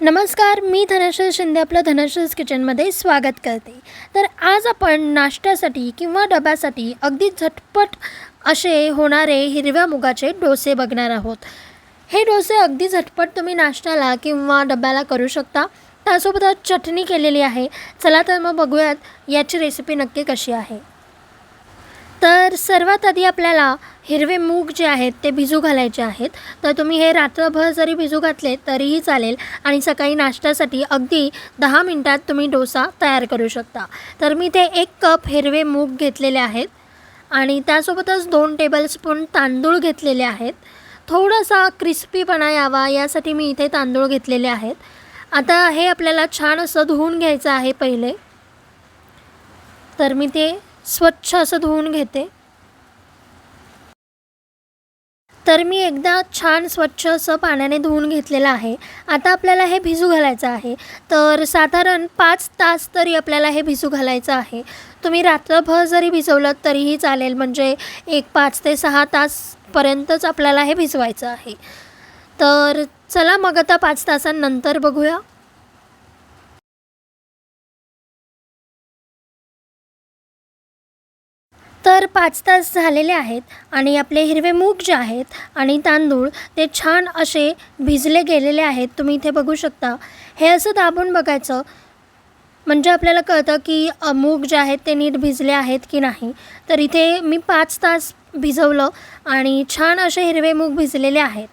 नमस्कार मी धनश्री शिंदे आपलं धनश्रीज किचनमध्ये स्वागत करते. तर आज आपण नाश्त्यासाठी किंवा डब्यासाठी अगदी झटपट असे होणारे हिरव्या मुगाचे डोसे बघणार आहोत. हे डोसे अगदी झटपट तुम्ही नाश्त्याला किंवा डब्याला करू शकता. त्यासोबतच चटणी केलेली आहे. चला तर मग बघूयात याची रेसिपी नक्की कशी आहे. तर सर्वात आधी आपल्याला हिरवे मूग जे आहेत ते भिजू घालायचे आहेत. तर तुम्ही हे रात्रभर जरी भिजू घातले तरीही चालेल आणि सकाळी नाश्त्यासाठी अगदी दहा मिनटात तुम्ही डोसा तयार करू शकता. तर मी ते एक कप हिरवे मूग घेतलेले आहेत आणि त्यासोबतच दोन टेबलस्पून तांदूळ घेतलेले आहेत. थोडासा क्रिस्पीपणा यावा यासाठी मी इथे तांदूळ घेतलेले आहेत. आता हे आपल्याला छान असं धुवून घ्यायचं आहे पहिले. तर मी ते स्वच्छ असं धुवून घेते. तर मी एकदा छान स्वच्छ असं पाण्याने धुवून घेतलेलं आहे. आता आपल्याला हे भिजू घालायचं आहे. तर साधारण पाच तास तरी आपल्याला हे भिजू घालायचं आहे. तुम्ही रात्रभर जरी भिजवलं तरीही चालेल. म्हणजे एक पाच ते सहा तासपर्यंतच आपल्याला हे भिजवायचं आहे. तर चला मग आता पाच तासांनंतर बघूया. तर पाच तास झालेले आहेत आणि आपले हिरवे मूग जे आहेत आणि तांदूळ ते छान असे भिजले गेलेले आहेत. तुम्ही इथे बघू शकता. हे असं दाबून बघायचं म्हणजे आपल्याला कळतं की मूग जे आहेत ते नीट भिजले आहेत की नाही. तर इथे मी पाच तास भिजवलं आणि छान असे हिरवे मूग भिजलेले आहेत.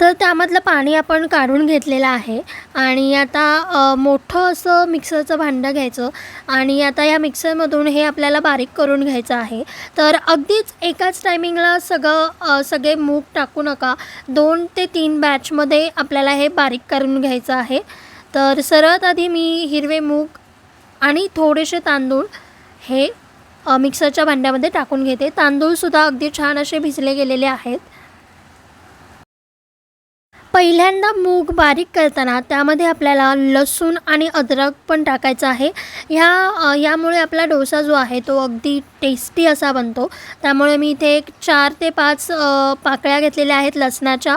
तर त्यामधलं पाणी आपण काढून घेतलेलं आहे. आणि आता मोठं असं मिक्सरचं भांडं घ्यायचं. आणि आता या मिक्सरमधून हे आपल्याला बारीक करून घ्यायचं आहे. तर अगदीच एकाच टायमिंगला सगळं सगळे मूग टाकू नका. दोन ते तीन बॅचमध्ये आपल्याला हे बारीक करून घ्यायचं आहे. तर सर्वात आधी मी हिरवे मूग आणि थोडेसे तांदूळ हे मिक्सरच्या भांड्यामध्ये टाकून घेते. तांदूळसुद्धा अगदी छान असे भिजले गेलेले आहेत. पहिल्यांदा मूग बारीक करताना त्यामध्ये आपल्याला लसूण आणि अद्रक पण टाकायचं आहे. ह्या यामुळे आपला डोसा जो आहे तो अगदी टेस्टी असा बनतो. त्यामुळे मी इथे एक चार ते पाच पाकळ्या घेतलेल्या आहेत लसणाच्या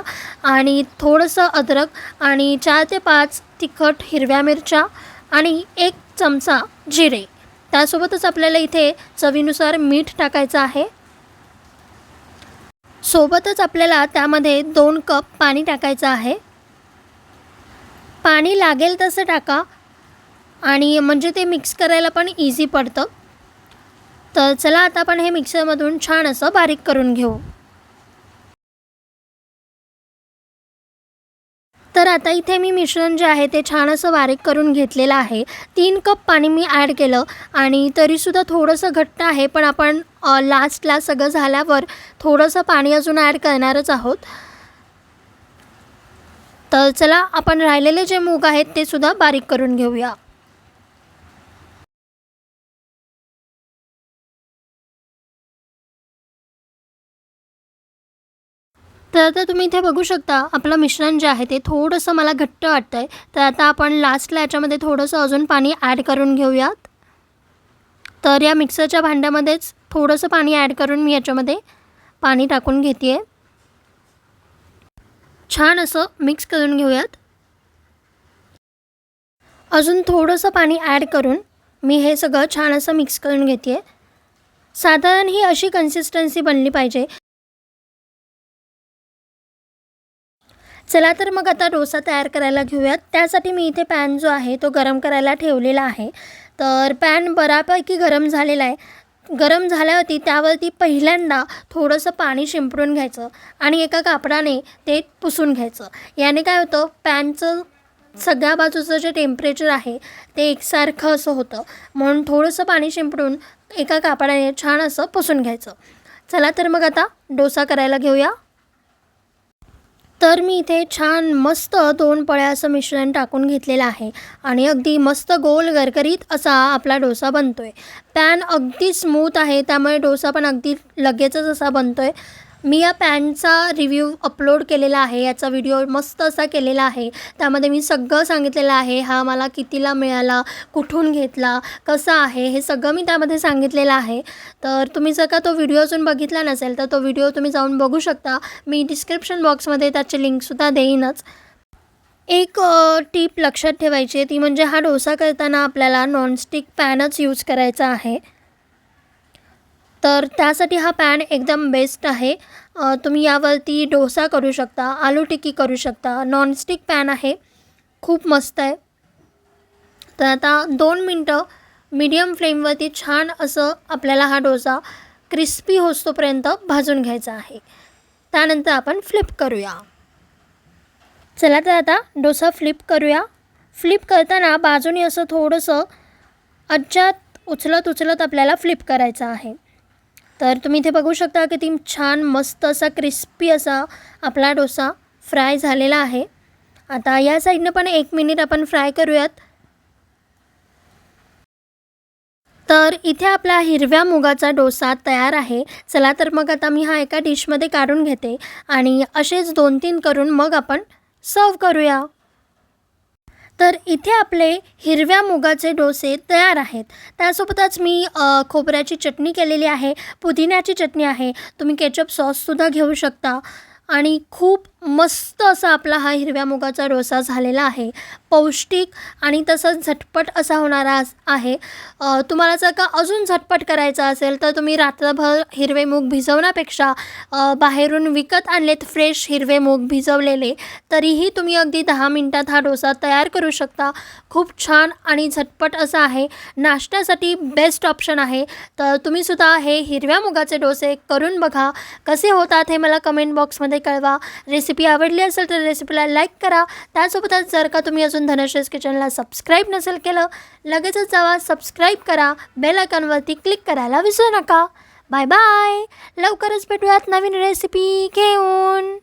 आणि थोडंसं अद्रक आणि चार ते पाच तिखट हिरव्या मिरच्या आणि एक चमचा जिरे. त्यासोबतच आपल्याला इथे चवीनुसार मीठ टाकायचं आहे. सोबतच आपल्याला त्यामध्ये दोन कप पाणी टाकायचं आहे. पाणी लागेल तसं टाका. आणि म्हणजे ते मिक्स करायला पण इझी पडतं. तर चला आता आपण हे मिक्सरमधून छान असं बारीक करून घेऊ. तर आता इथे मी मिश्रण जे आहे ते छान असं बारीक करून घेतलेलं आहे. तीन कप पाणी मी ॲड केलं आणि तरीसुद्धा थोडंसं घट्ट आहे पण आपण लास्टला सगळं झाल्यावर थोडंसं पाणी अजून ॲड करणारच आहोत. तर चला आपण राहिलेले जे मूग आहेत ते सुद्धा बारीक करून घेऊया. तर आता तुम्ही इथे बघू शकता आपलं मिश्रण जे आहे ते थोडंसं मला घट्ट वाटतं आहे तर आता आपण लास्टला याच्यामध्ये थोडंसं अजून पाणी ॲड करून घेऊयात. तर या मिक्सरच्या भांड्यामध्येच थोडंसं पाणी ॲड करून मी याच्यामध्ये पाणी टाकून घेते आहे छान असं मिक्स करून घेऊयात. अजून थोडंसं पाणी ॲड करून मी हे सगळं छान असं मिक्स करून घेते आहे साधारण ही अशी कन्सिस्टन्सी बनली पाहिजे. चला तर मग आता डोसा तयार करायला घेऊयात. त्यासाठी मी इथे पॅन जो आहे तो गरम करायला ठेवलेला आहे. तर पॅन बऱ्यापैकी गरम झालेला आहे. गरम झाल्यावरती त्यावरती पहिल्यांदा थोडंसं पाणी शिंपडून घ्यायचं आणि एका कापडाने ते पुसून घ्यायचं. याने काय होतं पॅनचं सगळ्या बाजूचं जे टेम्परेचर आहे ते एकसारखं असं होतं. म्हणून थोडंसं पाणी शिंपडून एका कापडाने छान असं पुसून घ्यायचं. चला तर मग आता डोसा करायला घेऊया. तर मी इथे छान मस्त दोन पळ्या असं मिश्रण टाकून घेतलेलं आहे. आणि अगदी मस्त गोल गरगरीत असा आपला डोसा बनतो आहे पॅन अगदी स्मूथ आहे त्यामुळे डोसा पण अगदी लगेचच असा बनतो आहे मी या पॅनचा रिव्ह्यू अपलोड केलेला आहे याचा व्हिडिओ मस्त असा केलेला आहे. त्यामध्ये मी सगळं सांगितलेलं आहे हा मला कितीला मिळाला कुठून घेतला कसा आहे हे सगळं मी त्यामध्ये सांगितलेलं आहे. तर तुम्ही जर का तो व्हिडिओ अजून बघितला नसेल तर तो व्हिडिओ तुम्ही जाऊन बघू शकता. मी डिस्क्रिप्शन बॉक्समध्ये त्याची लिंकसुद्धा देईनच. एक टीप लक्षात ठेवायची आहे ती म्हणजे हा डोसा करताना आपल्याला नॉनस्टिक पॅनच यूज करायचा आहे. तर त्यासाठी हा पॅन एकदम बेस्ट आहे. तुम्ही यावरती डोसा करू शकता आलू टिक्की करू शकता नॉनस्टिक पॅन आहे. खूप मस्त आहे. तर आता दोन मिनटं मीडियम फ्लेमवरती छान असं आपल्याला हा डोसा क्रिस्पी होतोपर्यंत भाजून घ्यायचा आहे. त्यानंतर आपण फ्लिप करूया. चला तर आता डोसा फ्लिप करूया. फ्लिप करताना बाजूनी असं थोडंसं अज्जात उचलत उचलत आपल्याला फ्लिप करायचं आहे. तर तुम्ही इथे बघू शकता किती छान मस्त असा क्रिस्पी असा आपला डोसा फ्राय झालेला आहे. आता या साईडनं पण एक मिनिट आपण फ्राय करूयात. तर इथे आपला हिरव्या मुगाचा डोसा तयार आहे. चला तर मग आता मी हा एका डिशमध्ये काढून घेते आणि असेच दोन तीन करून मग आपण सर्व करूया. तर इथे आपले हिरव्या मुगाचे डोसे तयार आहेत. त्यासोबतच मी खोबऱ्याची चटणी केलेली आहे पुदिन्याची चटणी आहे. तुम्ही केचप सॉससुद्धा घेऊ शकता. आणि खूप मस्त असा आपला हा हिरव्या मुगाचा डोसा झालेला आहे. पौष्टिक आणि तसंच झटपट असा होणारा आहे. तुम्हाला जर का अजून झटपट करायचा असेल तर तुम्ही रात्रभर हिरवे मूग भिजवण्यापेक्षा बाहेरून विकत आणलेत फ्रेश हिरवे मूग भिजवलेले तरीही तुम्ही अगदी दहा मिनटात हा डोसा तयार करू शकता. खूप छान आणि झटपट असा आहे. नाश्त्यासाठी बेस्ट ऑप्शन आहे. तर तुम्हीसुद्धा हे हिरव्या मुगाचे डोसे करून बघा. कसे होतात हे मला कमेंट बॉक्समध्ये कळवा. रेसिपी आवडली असेल तर रेसिपीला लाईक करा. त्यासोबतच जर का तुम्ही अजून धनश्रेस किचनला सबस्क्राईब नसेल केलं लगेचच जावा सबस्क्राईब करा. बेल आयकॉनवरती क्लिक करायला विसरू नका. बाय बाय लवकरच भेटूयात नवीन रेसिपी घेऊन.